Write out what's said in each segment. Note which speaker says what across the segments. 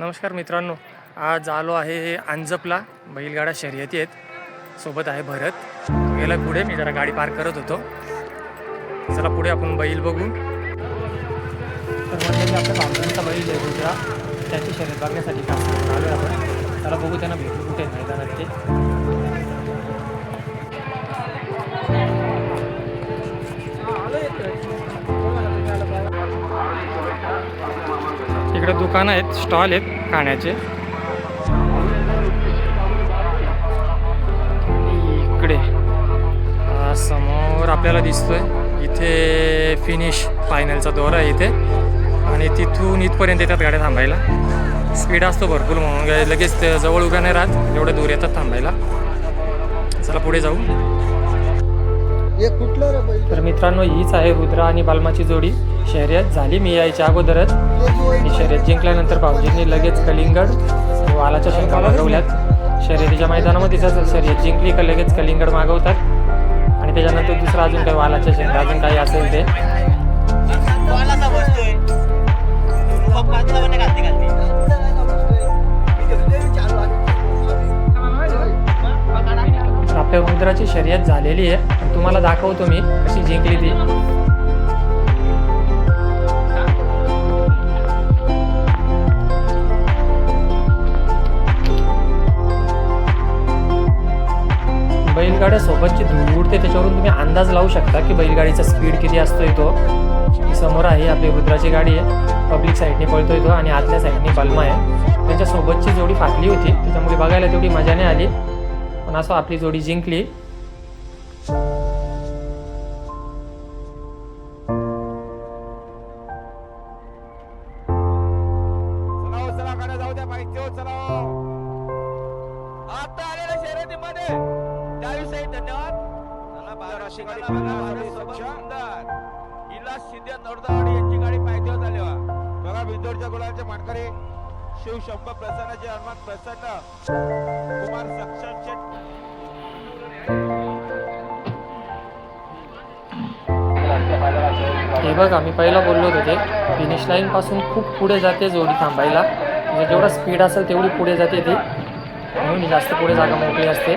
Speaker 1: नमस्कार मित्रांनो आज आलो आहे अंजपला बैलगाडा शर्यती आहेत. सोबत आहे भरत. गेला पुढे मी जरा गाडी पार्क करत होतो. चला पुढे आपण बैल बघू. तर म्हणजे आपल्या भावनांचा बैल आहे रुद्रा त्याची शर्यत बघण्यासाठी काम आलो आहे आपण. त्याला बघू त्यांना भेटू कुठे मैदानात ते. इकडे दुकानं आहेत स्टॉल आहेत खाण्याचे. इकडे समोर आपल्याला दिसतोय इथे फिनिश फायनलचा दौरा आहे इथे. आणि तिथून इथपर्यंत येतात गाड्या थांबायला. स्पीड असतो भरपूर म्हणून लगेच जवळ उभ्या नाही राहत एवढ्या दूर येतात थांबायला. चला पुढे जाऊ. तर मित्रांनो हीच आहे रुद्रा आणि बालमाची जोडी. शर्यत झाली. मी यायच्या अगोदरच आणि शर्यत जिंकल्यानंतर भाऊजींनी लगेच कलिंगड वालाच्या शेंगा मागवल्यात. शर्यतीच्या मैदानामध्ये जसं शर्यत जिंकली का लगेच कलिंगड मागवतात. आणि त्याच्यानंतर दुसरं अजून काही वालाच्या शेंगा अजून काही असेल ते. आपल्या रुद्राची शर्यत झालेली आहे. तुम्हाला दाखवतो मी कशी जिंकली ती. अंदाज लावू शकता की बैलगाडीचा स्पीड किती असतोय तो? समोर आहे आपली रुद्राची गाडी आहे. पब्लिक साईडने पळतोय तो आणि आतल्या साईडने बल्मा आहे. त्यांच्यासोबतची जोडी फाटली होती. त्याच्यामुळे बघायला तेवढी मजा नाही आली. पण असं आपली जोडी जिंकली.
Speaker 2: चला चला जाऊ द्या गाडी हिला यांची गाडी बघा गुलाचे मानकरी. शिव शंभ प्रसन्नाचे हनुमान प्रसन्न. कुमार सक्षम शेट
Speaker 1: हे बघा मी पहिला बोललो होतो ते. फिनिश लाईन पासून खूप पुढे जाते जोडी थांबायला. म्हणजे जेवढा स्पीड असेल तेवढी पुढे जाते ती. म्हणून जास्त पुढे जागा मोकळी असते.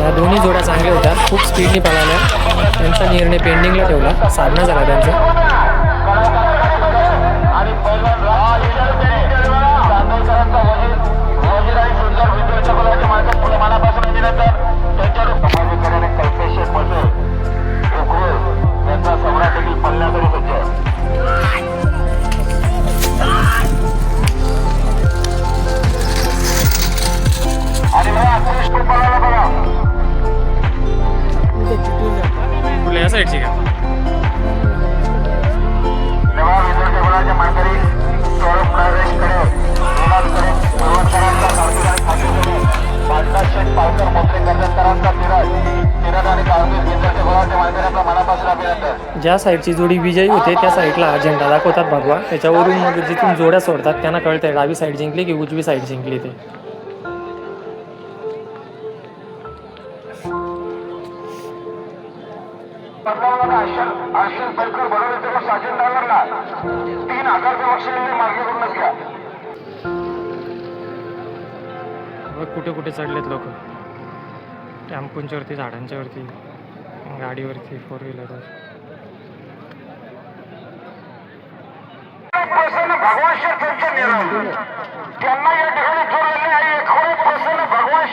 Speaker 1: या दोन्ही जोड्या चांगल्या होत्या. खूप स्पीडने पळाल्या. त्यांचा निर्णय पेंडिंगला ठेवला. साधना झाला त्यांचा. साईडची घ्या ज्या साईडची जोडी विजयी होते त्या साईडला झेंडा दाखवतात भगवा. त्याच्यावरून मग जिथून जोड्या सोडतात त्यांना कळतंय डावी साईड जिंकली की उजवी साईड जिंकली ते.
Speaker 3: तीन हजार बक्षीस मागे करूनच घ्या
Speaker 1: बघ कुठे कुठे चढलेत लोक. टॅम्पूंच्यावरती झाडांच्यावरती गाडीवरती फोर व्हीलरवर
Speaker 3: भगवान शेठ त्यांचे निराळ त्यांना या ठिकाणी जोडलेले आहे. खरे प्रसन्न भगवान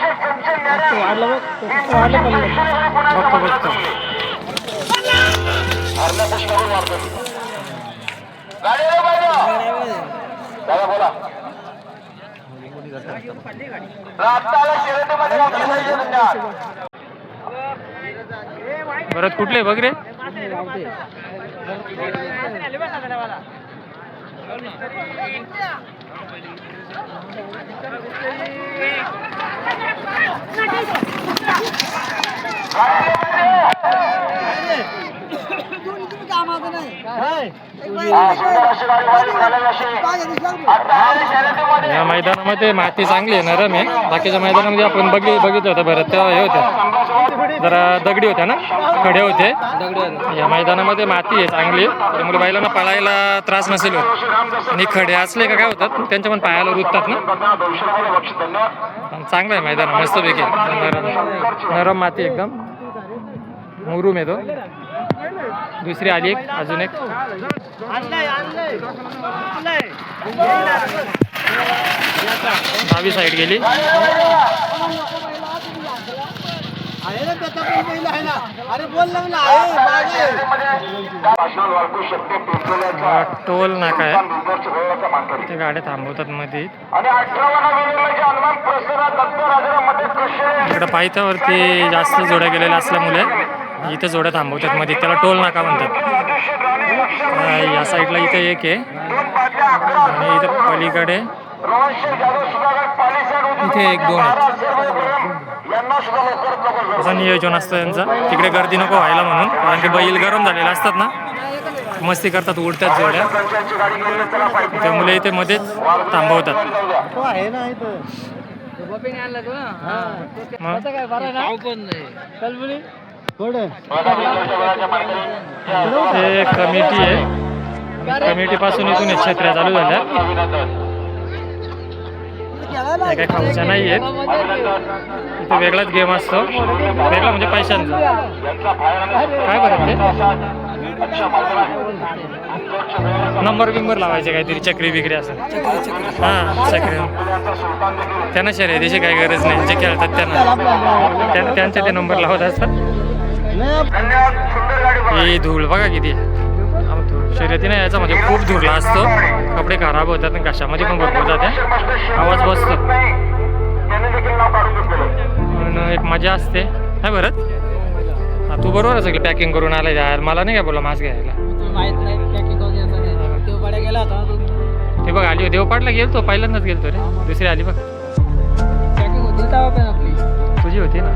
Speaker 3: त्यांचे निराळ
Speaker 1: बघतो बघतो
Speaker 3: गाडी पाहिजे दादा बोला.
Speaker 1: परत कुठले बघ रे?
Speaker 3: सुंदर अशी गाडी वाईट झालेली अशी. आता या
Speaker 1: मैदानामध्ये माती चांगली आहे नरम आहे बाकीच्या मैदानामध्ये आपण बघि बघितलं होतं बरं. तेव्हा हे होतं जरा दगडी होत्या ना? खडे होते. या मैदानामध्ये माती आहे चांगली त्यामुळे बैलांना पळायला त्रास नसेल होत. आणि खडे असले का काय होतात? त्यांच्या पण पायाला रुततात ना? चांगलं आहे मैदान मस्तपैकी. नरम नरम माती एकदम. मुरुम येतो दुसरी आली एक अजून एक. दहावी साईड गेली. टोल नाका आहे. ते गाड्या थांबवतात मध्ये. इकडं पायथ्यावरती जास्त जोड्या गेलेल्या असल्यामुळे इथं जोड्या थांबवतात. मध्ये त्याला टोल नाका म्हणतात. हा, या साईडला इथे एक आहे. आणि इथं पलीकडे इथे एक दोन असं नियोजन असतं त्यांचं. तिकडे गर्दी नको व्हायला म्हणून. कारण की बैल गरम झालेले असतात ना. मस्ती करतात उडतात जोड्या. त्यामुळे इथे मध्येच थांबवतात. मग? हे कमिटी आहे. कमिटीपासून इथून छत्र्या चालू झाल्या. काही खाऊच्या नाही आहेत इथे वेगळाच गेम असतो. वेगळा म्हणजे पैशांचा. काय बरं ते? नंबर बिंबर लावायचे काहीतरी चक्री बिक्री असं. हां चक्री. त्यांना शर्यतीची काही गरज नाही. जे खेळतात त्यांना. त्यांना त्यांचे ते नंबर लावत असतात. ही धूळ बघा किती. आहे. आम धूळ. शर्यती नाही याचा म्हणजे खूप धुरला असतो. कपडे खराब होतात आणि घशामध्ये पण भरपूर जाते. आवाज बसतो.
Speaker 3: नाही
Speaker 1: म्हणून एक मजा असते. काय बरं हा तू बरोबर सगळं पॅकिंग करून आला यार. मला नाही काय. बोला मास्क घ्यायला ते बघ आली देव पाडला गेलतो पहिल्यांदाच गेलतो रे. दुसरी आली बघ. तुझी होती ना.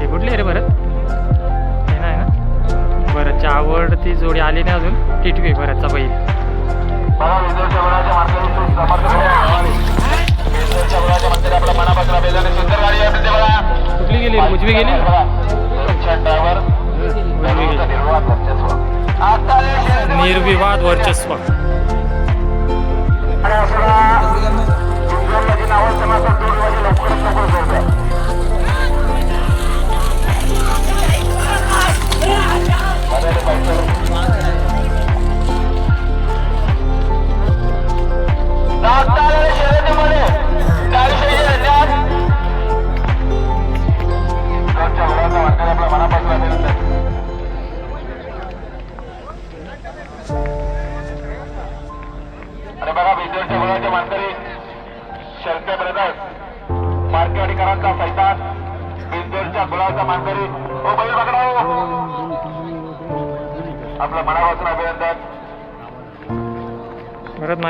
Speaker 1: हे कुठली रे भरत? हे नाही भरतची आवडती जोडी आली नाही अजून. टिटवी भरतचा बैल.
Speaker 3: मला विजयच्या बळाच्या मार्गाने समर्थ करा.
Speaker 1: Doctor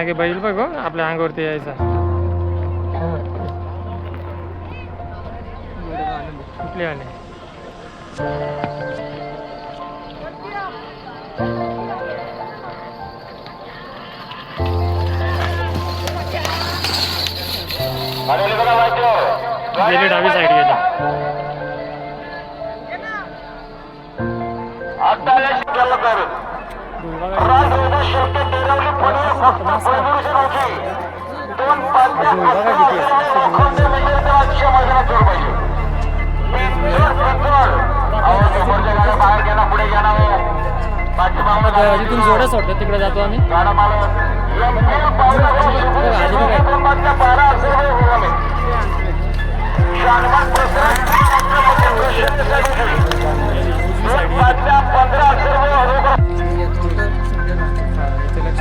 Speaker 1: मागे बैल बघ हो, आपल्या अंगावरती यायचा. कुठले आली
Speaker 3: आलेले
Speaker 1: डावी साईड गेला.
Speaker 3: आता
Speaker 1: जिथून जोड्या सोडतात तिकडे जातो आम्ही.
Speaker 3: पंधरा
Speaker 1: इथे लक्ष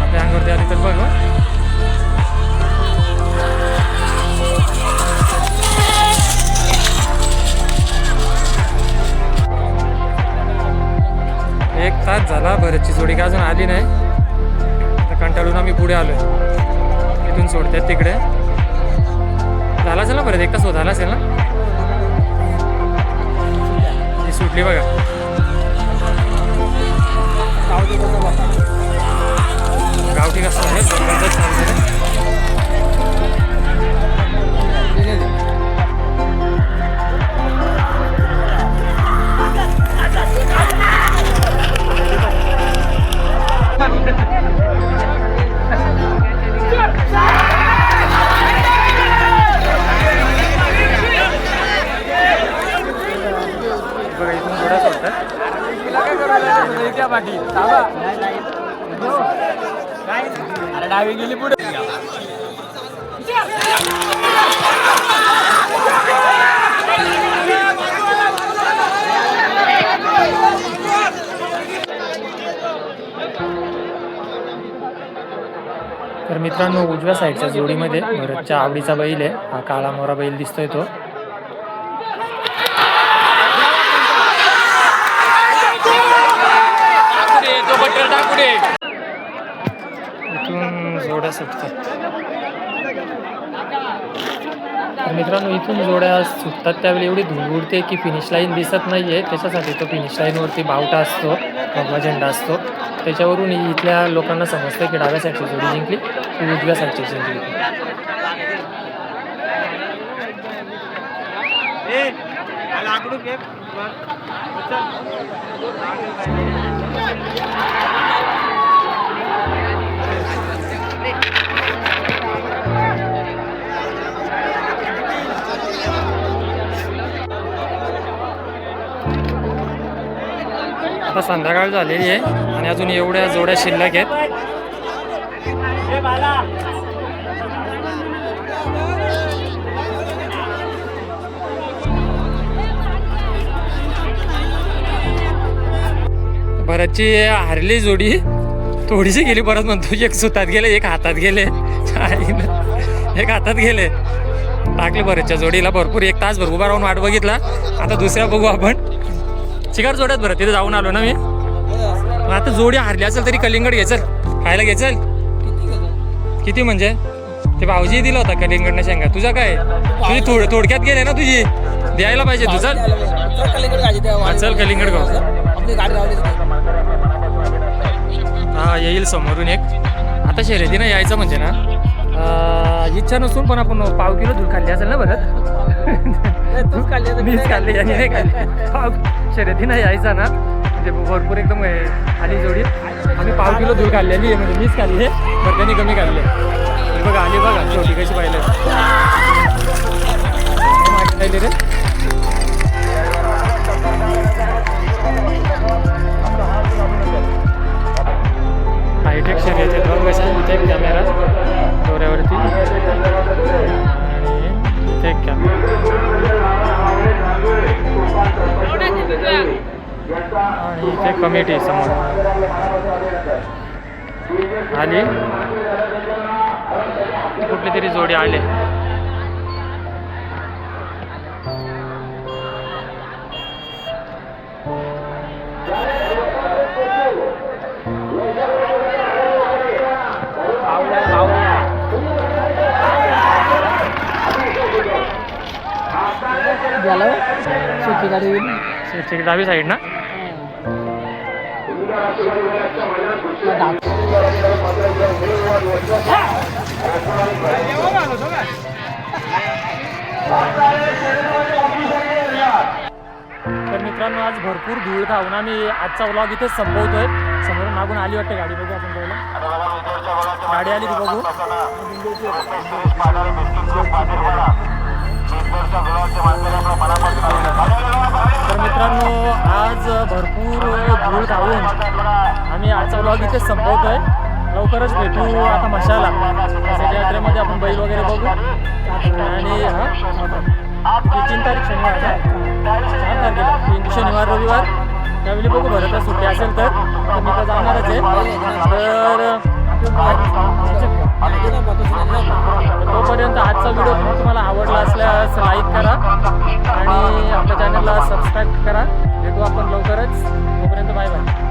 Speaker 1: आपल्या अंगावरती आली एक तास झाला भरतची जोडी काय अजून आली नाही. तर कंटाळून आम्ही पुढे आलो आहे इथून सोडतात तिकडे. झाला असेल ना भरत एक तास हो झाला असेल ना? ही सुटली बघा. 搞，就这么这么。
Speaker 4: अरे गेली पुढे.
Speaker 1: तर मित्रांनो उजव्या साईडच्या जोडीमध्ये भरतच्या आवडीचा बैल आहे. हा काळा मोरा बैल दिसतोय तो इथून जोड्या सुटतात तर मित्रांनो इथून जोड्या सुटतात. त्यावेळी एवढी धूळ उडते की फिनिश लाईन दिसत नाहीये. त्याच्यासाठी तो फिनिश लाईनवरती बावटा असतो भगवा झेंडा असतो. त्याच्यावरून इथल्या लोकांना समजतं की डाव्या साईडची जोडी जिंकली की उजव्या साईडची जिंकली. आता संध्याकाळ झालेली आहे आणि अजून एवढ्या जोड्या शिल्लक आहेत. भरतची हारली जोडी थोडीशी गेली परत म्हणतो एक सुतात गेले एक हातात गेले. एक हातात गेले. टाकले भरतच्या जोडीला भरपूर एक तास भर उभा राहून वाट बघितला. आता दुसऱ्या बघू आपण. चिकार जोड्यात बरं तिथे जाऊन आलो ना मी. आता जोडी हारली असेल तरी कलिंगड घेचल खायला घेचल किती म्हणजे? ते भाऊजी दिला होता कलिंगडनं शेंगा. तुझा काय? तुझी थोड थोडक्यात गेले ना तुझी? द्यायला पाहिजे तू चल. चल कलिंगड हा येईल समोरून एक. आता शर्यतीनं यायचं म्हणजे ना इच्छा नसून पण आपण पाव किलो दूध खाल्ली असेल ना बरं? मीच खाल्ली नाही खाल्ली. शर्यतीनं यायचा ना म्हणजे भरपूर एकदम हे आली जोडी. आम्ही पाव किलो दूध काढलेली आहे म्हणजे मीच काढली आहे पण त्यांनी कमी काढले बघा आली बघा छोटी कशी पाहिलं.
Speaker 4: झालं? सुट्टी गाडी
Speaker 1: शेतीची डावी साईड ना? तर भरपूर धूळ खाऊन आम्ही आजचा व्लॉग इथेच संपवतोय. समोरून मागून आली वाटते गाडी. बघू आपण पहिला. गाडी आली ती बघू. तर मित्रांनो आज भरपूर धूळ खाऊन आम्ही आजचा व्लॉग इथेच संपवतोय. लवकरच भेटू आता मशाला. त्याच्या यात्रेमध्ये आपण बैल वगैरे बघू. आणि हा तीन तारीख शनिवार का? चार तारखेला तीन शनिवार रविवार. त्यावेळी बघू बरं तर सुट्टी असेल तर. मी तर जाणारच आहे. तर तोपर्यंत आजचा व्हिडिओ तुम्हाला आवडला असल्यास लाईक करा. आणि आपल्या चॅनलला सबस्क्राईब करा. भेटू आपण लवकरच. तोपर्यंत बाय बाय